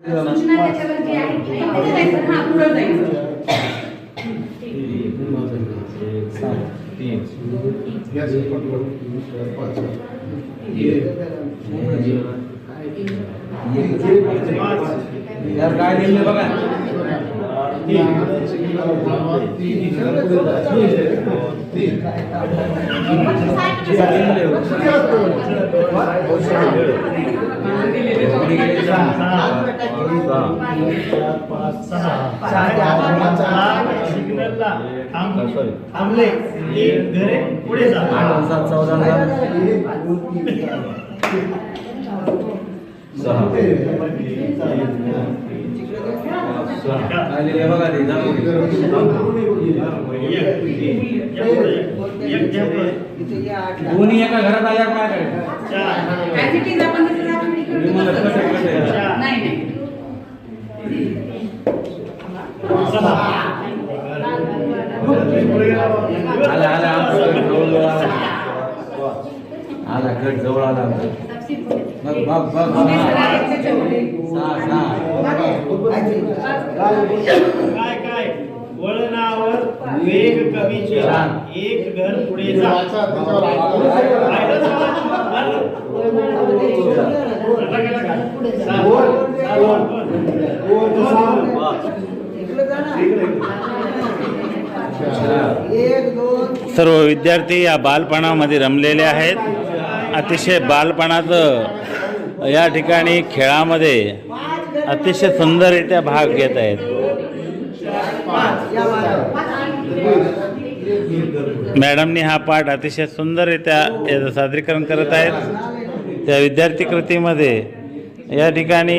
सूचना त्याच्यावरती आहे इथे जायचं हा पुढं जायचं यार काय लिहिलं बघा सिग्नलला थांबले की घरे पुढे जा आठ सात चौदा काय लिहिलं दोन्ही एका घरात आल्यावर काय करायचं? चार आला आला आला. आला गट जवळ आला. बघ बघ बघ. काय काय? वळणावर वेग कमी एक घर पुढे जा. सर्व विद्यार्थी या बालपणामध्ये रमलेले आहेत. अतिशय बालपणाचं या ठिकाणी खेळामध्ये अतिशय सुंदररित्या भाग घेत आहेत. मॅडमनी हा पाठ अतिशय सुंदररित्या याचं सादरीकरण करत आहेत. त्या विद्यार्थी कृतीमध्ये या ठिकाणी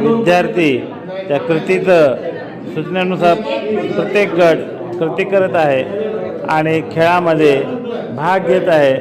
विद्यार्थी त्या कृतीचं सूचनेनुसार प्रत्येक गट कृती करत आहे आणि खेळामध्ये भाग घेत आहे.